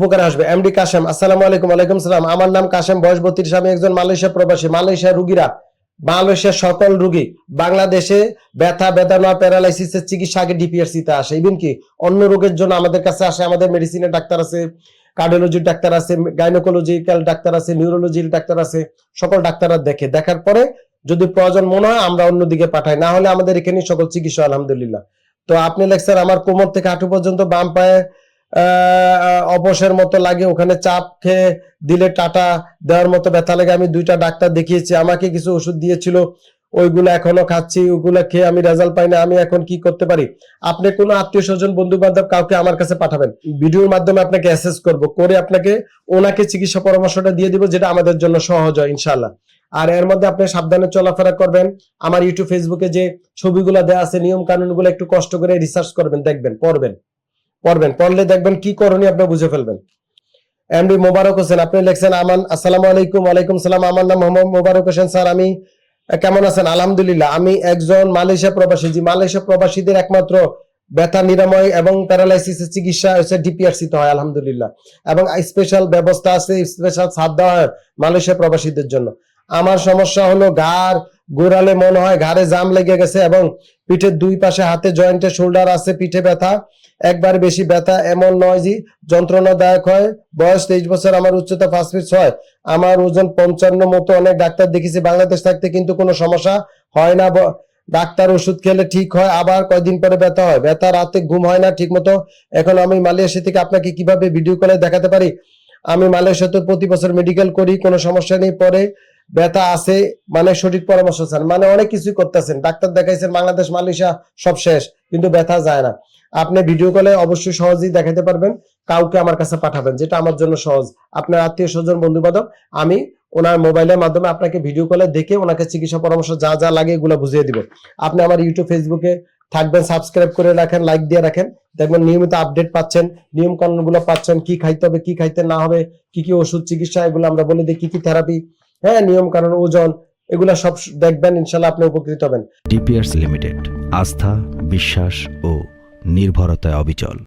উপকার আসবে। এমডি কাশেম, আসসালামু আলাইকুম, ওয়ালাইকুম সালাম। আমার নাম কাশেম, বয়স বত্রিশ। আমি একজন মালয়েশিয়া প্রবাসী। মালয়েশিয়া রুগীরা, মালয়েশিয়ার সকল রুগী, বাংলাদেশে ব্যথা, বেদনা, প্যারালাইসিসের চিকিৎসা আগে ডিপিআরসি তে আসে। ইভেন কি, অন্য রোগের জন্য আমাদের কাছে আসে। আমাদের মেডিসিনের ডাক্তার আছে কার্ডিওলজির ডাক্তার আছে গাইনোকোলজিক্যাল ডাক্তার আছে নিউরোলজির ডাক্তার আছে, সকল ডাক্তাররা দেখে। দেখার পরে যদি প্রয়োজন মনে হয়, আমরা অন্যদিকে পাঠাই। না হলে আমাদের এখানে সকল চিকিৎসা, আলহামদুলিল্লাহ। তো আপনি লেখছেন আমার কোমর থেকে হাঁটু পর্যন্ত বাম পায়ে অবসের মতো লাগে, ওখানে চাপ খেয়ে দিলে টাটা দেওয়ার মতো ব্যথা লাগে। আমি দুইটা ডাক্তার দেখিয়েছি, আমাকে কিছু ওষুধ দিয়েছিল, ওইগুলো এখনও খাচ্ছি, ওগুলো খেয়ে আমি রেজাল্ট পাই না, আমি এখন কি করতে পারি? আপনি কোনো আত্মীয় স্বজন বন্ধু বান্ধব কাউকে আমার কাছে পাঠাবেন। ভিডিওর মাধ্যমে আপনাকে অ্যাসেস করব, করে আপনাকে ওনাকে চিকিৎসা পরামর্শটা দিয়ে দিব, যেটা আমাদের জন্য সহজ হয় ইনশাল্লাহ আর এর মধ্যে আপনি সাবধানে চলাফেরা করবেন। আমার ইউটিউব ফেসবুকে যে ছবিগুলো দেওয়া আছে নিয়ম কানুনগুলো একটু কষ্ট করে রিসার্চ করবেন, দেখবেন, পড়বেন। পড়বেন, পড়লে দেখবেন কি করণীয় আপনি বুঝে ফেলবেন। এমডি মোবারক হোসেন, আপনি লিখছেন, আমান, আসসালামু আলাইকুম, ওয়ালাইকুম সালাম, আমার নাম মোহাম্মদ মোবারক হোসেন স্যার, আমি কেমন আছেন? আলহামদুলিল্লাহ, আমি একজন মালয়েশিয়া প্রবাসী, জি, মালয়েশিয়া প্রবাসীদের একমাত্র ব্যথা, নিরাময় এবং প্যারালাইসিসের চিকিৎসা হচ্ছে ডিপিআরসি তে হয়, আলহামদুলিল্লাহ। এবং স্পেশাল ব্যবস্থা আছে, স্পেশাল ছাদ দেওয়া হয় মালয়েশিয়া প্রবাসীদের জন্য। আমার সমস্যা হলো ঘাড় গোড়ালে মনে হয় ঘাড়ে জাম লেগে গেছে এবং পিঠের দুই পাশে হাতে জয়েন্টে শোল্ডার আছে, পিঠে ব্যথা। একবার বেশি ব্যথা এমন নয় যে যন্ত্রণাদায়ক হয়। বয়স তেইশ বছর, আমার উচ্চতা পাঁচ ফিট ছয়। আমার ওজন পঞ্চান্ন মতো অনেক ডাক্তার দেখেছি বাংলাদেশ থাকতে কিন্তু কোনো সমস্যা হয় না। ডাক্তার ওষুধ খেলে ঠিক হয়, আবার কয়দিন পরে ব্যথা হয়। ব্যথা রাতে ঘুম হয় না ঠিক মতো এখন আমি মালয়েশিয়া থেকে আপনাকে কীভাবে ভিডিও কলে দেখাতে পারি? আমি মালয়েশিয়াতে প্রতি বছর মেডিকেল করি, কোনো সমস্যা নেই পরে। ব্যথা আছে মানে সঠিক পরামর্শ চান। মানে অনেক কিছুই করতেছেন। ডাক্তার দেখাইছেন, বাংলাদেশ, মালয়েশিয়া সব শেষ, কিন্তু ব্যথা যায় না। আপনি ভিডিও কলে অবশ্যই সহজেই দেখাতে পারবেন, কাউকে আমার কাছে পাঠাবেন, যেটা আমার জন্য সহজ। আপনার আত্মীয় স্বজন বন্ধু বান্ধব আমি ওনার মোবাইলের মাধ্যমে আপনাকে ভিডিও কলে দেখে ওনাকে চিকিৎসা পরামর্শ যা যা লাগে এগুলো বুঝিয়ে দিব আপনি আমার ইউটিউব ফেসবুকে থাকবেন সাবস্ক্রাইব করে রাখেন লাইক দিয়ে রাখেন। দেখবেন নিয়মিত আপডেট পাচ্ছেন নিয়ম কানুনগুলো পাচ্ছেন, কি খাইতে হবে, কি খাইতে না হবে, কি কি ওষুধ চিকিৎসা, এগুলো আমরা বলে দিই, কি কি থেরাপি হ্যাঁ নিয়ম কারণ ওজন, এগুলা সব দেখবেন, ইনশাল্লাহ আপনি উপকৃত হবেন। ডিপিআরস লিমিটেড, আস্থা, বিশ্বাস ও নির্ভরতায় অবিচল।